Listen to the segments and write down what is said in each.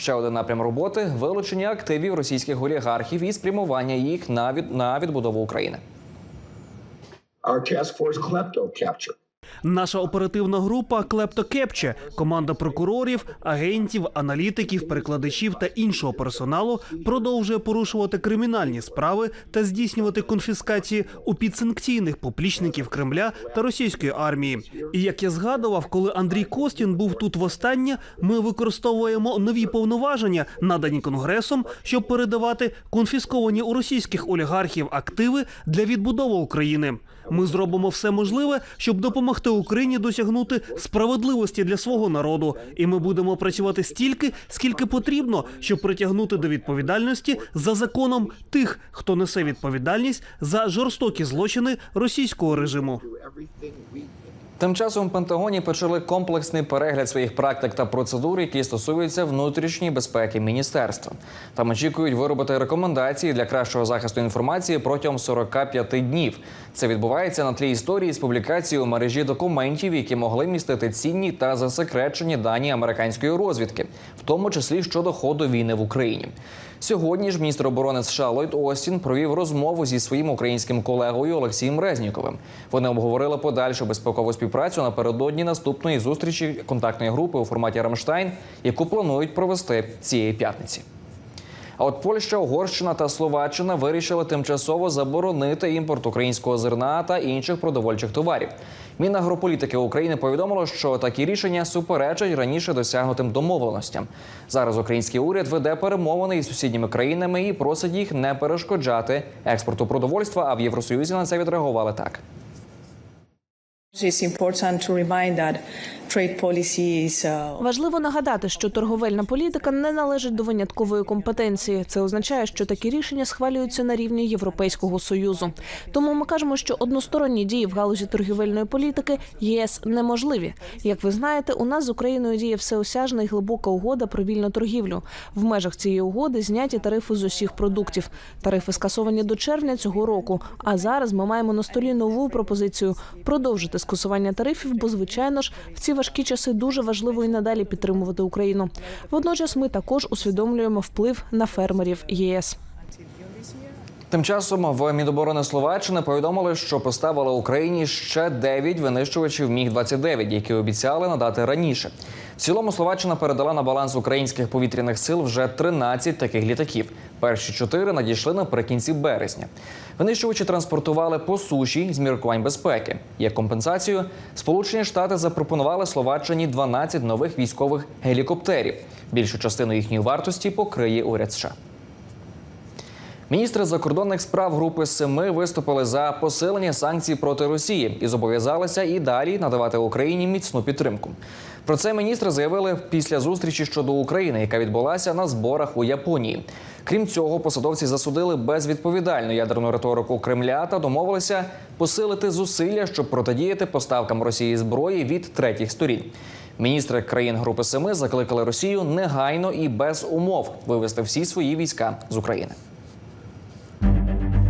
Ще один напрям роботи вилучення активів російських олігархів і спрямування їх на від на відбудову України. Our task force klepto. Наша оперативна група Клептокепче, команда прокурорів, агентів, аналітиків, перекладачів та іншого персоналу продовжує порушувати кримінальні справи та здійснювати конфіскації у підсанкційних поплічників Кремля та російської армії. І як я згадував, коли Андрій Костін був тут востаннє, ми використовуємо нові повноваження, надані конгресом, щоб передавати конфісковані у російських олігархів активи для відбудови України. Ми зробимо все можливе, щоб допомогти Україні досягнути справедливості для свого народу, і ми будемо працювати стільки, скільки потрібно, щоб притягнути до відповідальності за законом тих, хто несе відповідальність за жорстокі злочини російського режиму. Тим часом в Пентагоні почали комплексний перегляд своїх практик та процедур, які стосуються внутрішньої безпеки міністерства. Там очікують виробити рекомендації для кращого захисту інформації протягом 45 днів. Це відбувається на тлі історії з публікацією у мережі документів, які могли містити цінні та засекречені дані американської розвідки, в тому числі щодо ходу війни в Україні. Сьогодні ж міністр оборони США Ллойд Остін провів розмову зі своїм українським колегою Олексієм Резніковим. Вони обговорили подальшу безпекову співпрацю напередодні наступної зустрічі контактної групи у форматі Рамштайн, яку планують провести цієї п'ятниці. А от Польща, Угорщина та Словаччина вирішили тимчасово заборонити імпорт українського зерна та інших продовольчих товарів. Мінагрополітики України повідомило, що такі рішення суперечать раніше досягнутим домовленостям. Зараз український уряд веде перемовини із сусідніми країнами і просить їх не перешкоджати експорту продовольства. А в Євросоюзі на це відреагували так. It's important to remind that uh, Важливо нагадати, що торговельна політика не належить до виняткової компетенції. Це означає, що такі рішення схвалюються на рівні Європейського союзу. Тому ми кажемо, що односторонні дії в галузі торгівельної політики ЄС неможливі. Як ви знаєте, у нас з Україною діє всеосяжна і глибока угода про вільну торгівлю. В межах цієї угоди зняті тарифи з усіх продуктів. Тарифи скасовані до червня цього року. А зараз ми маємо на столі нову пропозицію продовжити скасування тарифів, бо звичайно ж в ці важкі часи дуже важливо і надалі підтримувати Україну. Водночас ми також усвідомлюємо вплив на фермерів ЄС. Тим часом в Міноборони Словаччини повідомили, що поставили Україні ще 9 винищувачів Міг 29 які обіцяли надати раніше. В цілому Словаччина передала на баланс українських повітряних сил вже 13 таких літаків. Перші чотири надійшли наприкінці березня. Винищувачі транспортували по суші з міркувань безпеки. Як компенсацію, Сполучені Штати запропонували Словаччині 12 нових військових гелікоптерів. Більшу частину їхньої вартості покриє уряд США. Міністри закордонних справ Групи Семи виступили за посилення санкцій проти Росії і зобов'язалися і далі надавати Україні міцну підтримку. Про це міністри заявили після зустрічі щодо України, яка відбулася на зборах у Японії. Крім цього, посадовці засудили безвідповідальну ядерну риторику Кремля та домовилися посилити зусилля, щоб протидіяти поставкам Росії зброї від третіх сторін. Міністри країн Групи Семи закликали Росію негайно і без умов вивести всі свої війська з України.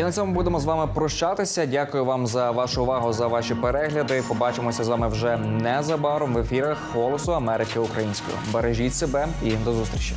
І на цьому будемо з вами прощатися. Дякую вам за вашу увагу, за ваші перегляди. Побачимося з вами вже незабаром в ефірах Голосу Америки українською. Бережіть себе і до зустрічі.